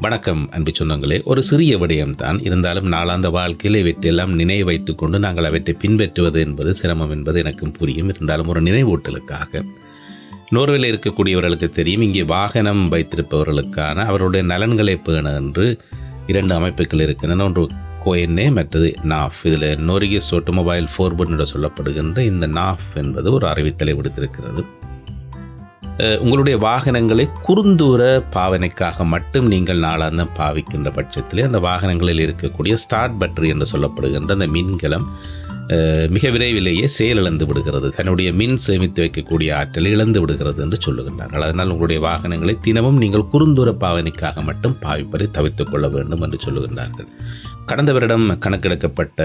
வணக்கம் அன்பு சொந்தங்களே. ஒரு சிறிய விடயம்தான். இருந்தாலும் நாளாந்த வாழ்க்கையில் இவற்றையெல்லாம் நினைவு வைத்துக் கொண்டு நாங்கள் அவற்றை பின்பற்றுவது என்பது சிரமம் என்பது எனக்கும் புரியும். இருந்தாலும் ஒரு நினைவூட்டலுக்காக. நோர்வேல இருக்கக்கூடியவர்களுக்கு தெரியும் இங்கே வாகனம் வைத்திருப்பவர்களுக்கான அவருடைய நலன்களை பேண என்று இரண்டு அமைப்புகள் இருக்கின்றன. ஒன்று கோயன்னே மற்றது நாஃப் இதில் நோரிகஸ் ஆட்டோமொபைல் ஃபோர்பன் என்று சொல்லப்படுகின்ற இந்த நாஃப் என்பது ஒரு அறிவித்தலை விடுத்திருக்கிறது. உங்களுடைய வாகனங்களை குறுந்தூர பாவனைக்காக மட்டும் நீங்கள் நாளாந்தம் பாவிக்கின்ற பட்சத்திலே அந்த வாகனங்களில் இருக்கக்கூடிய ஸ்டார்ட் பேட்டரி என்று சொல்லப்படுகின்ற அந்த மின்கலம் மிக விரைவிலேயே செயலிழந்து விடுகிறது. தன்னுடைய மின் சேமித்து வைக்கக்கூடிய ஆற்றலை இழந்து விடுகிறது என்று சொல்லுகின்றார்கள். அதனால் உங்களுடைய வாகனங்களை தினமும் நீங்கள் குறுந்தூர பாவனைக்காக மட்டும் பாவிப்பதை தவிர்த்து கொள்ள வேண்டும் என்று சொல்லுகின்றார்கள். கடந்த வருடம் கணக்கெடுக்கப்பட்ட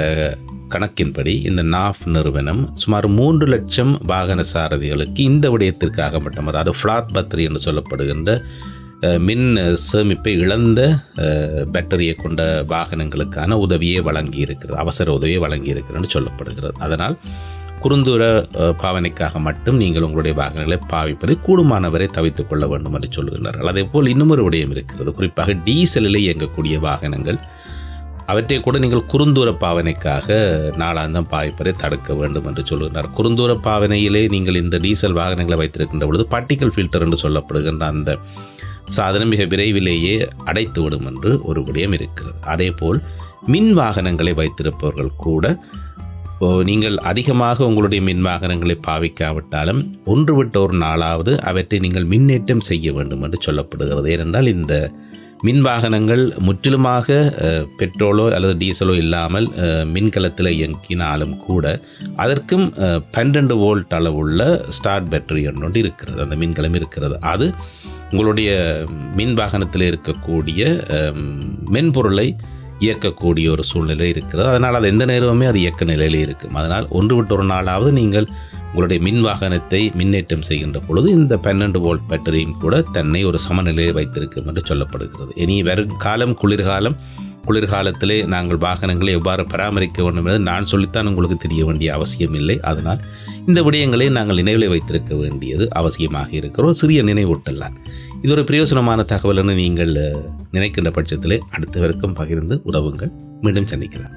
கணக்கின்படி இந்த நாஃப் நிறுவனம் சுமார் மூன்று லட்சம் வாகன சாரதிகளுக்கு இந்த விடயத்திற்காக மட்டும் அதாவது ஃப்ளாத் பத்திரி என்று சொல்லப்படுகின்ற மின் சேமிப்பை இழந்த பேட்டரியை கொண்ட வாகனங்களுக்கான உதவியை வழங்கி இருக்கிறது அவசர உதவியை வழங்கி சொல்லப்படுகிறது. அதனால் குறுந்தூர பாவனைக்காக மட்டும் நீங்கள் உங்களுடைய வாகனங்களை பாவிப்பதை கூடுமானவரை தவித்துக் கொள்ள வேண்டும் என்று சொல்லுகிறார்கள் அதே போல் இன்னும் ஒரு விடயம் இருக்கிறது. குறிப்பாக டீசலில் இயங்கக்கூடிய வாகனங்கள் அவற்றை கூட நீங்கள் குறுந்தூர பாவனைக்காக நாளாந்தம் பாய்ப்பதை தடுக்க வேண்டும் என்று சொல்லுகிறார் குறுந்தூர பாவனையிலே நீங்கள் இந்த டீசல் வாகனங்களை வைத்திருக்கின்ற பொழுது பார்ட்டிக்கல் ஃபில்டர் என்று சொல்லப்படுகின்ற அந்த சாதனம் மிக விரைவிலேயே அடைத்து விடும் என்று ஒரு விடயம் இருக்கிறது. அதேபோல் மின் வாகனங்களை வைத்திருப்பவர்கள் கூட நீங்கள் அதிகமாக உங்களுடைய மின் வாகனங்களை பாவிக்காவிட்டாலும் ஒன்று விட்ட ஒரு நாளாவது அவற்றை நீங்கள் மின்னேற்றம் செய்ய வேண்டும் என்று சொல்லப்படுகிறது. ஏனென்றால் இந்த மின் வாகனங்கள் முற்றிலுமாக பெட்ரோலோ அல்லது டீசலோ இல்லாமல் மின்கலத்தில் இயங்கினாலும் கூட அதற்கும் பன்னெண்டு வோல்ட் அளவுள்ள ஸ்டார்ட் பேட்டரி ஒன்று இருக்கிறது. அந்த மின்கலம் இருக்கிறது. அது உங்களுடைய மின் வாகனத்தில் இருக்கக்கூடிய மென்பொருளை இயக்கக்கூடிய ஒரு சூழ்நிலை இருக்கிறது. அதனால் அது எந்த நேரமுமே அது இயக்க நிலையில் இருக்கும். அதனால் ஒன்று விட்டு ஒரு நாளாவது நீங்கள் உங்களுடைய மின் வாகனத்தை மின்னேற்றம் செய்கின்ற பொழுது இந்த பன்னெண்டு வோல்ட் பேட்டரியும் கூட தன்னை ஒரு சமநிலையை வைத்திருக்கும் என்று சொல்லப்படுகிறது. இனி வரும் காலம் குளிர்காலம் குளிர்காலத்திலே நாங்கள் வாகனங்களை எவ்வாறு பராமரிக்க வேண்டும் என்பது நான் சொல்லித்தான் உங்களுக்கு தெரிய வேண்டிய அவசியம் இல்லை. அதனால் இந்த விடயங்களை நாங்கள் நினைவில் வைத்திருக்க வேண்டியது அவசியமாக இருக்கிறோம் சிறிய நினைவூட்டல்தான். இது ஒரு பிரயோசனமான தகவல் என்று நீங்கள் நினைக்கின்ற பட்சத்திலே அடுத்தவருக்கும் பகிர்ந்து உறவுங்கள் மீண்டும் சந்திக்கலாம்.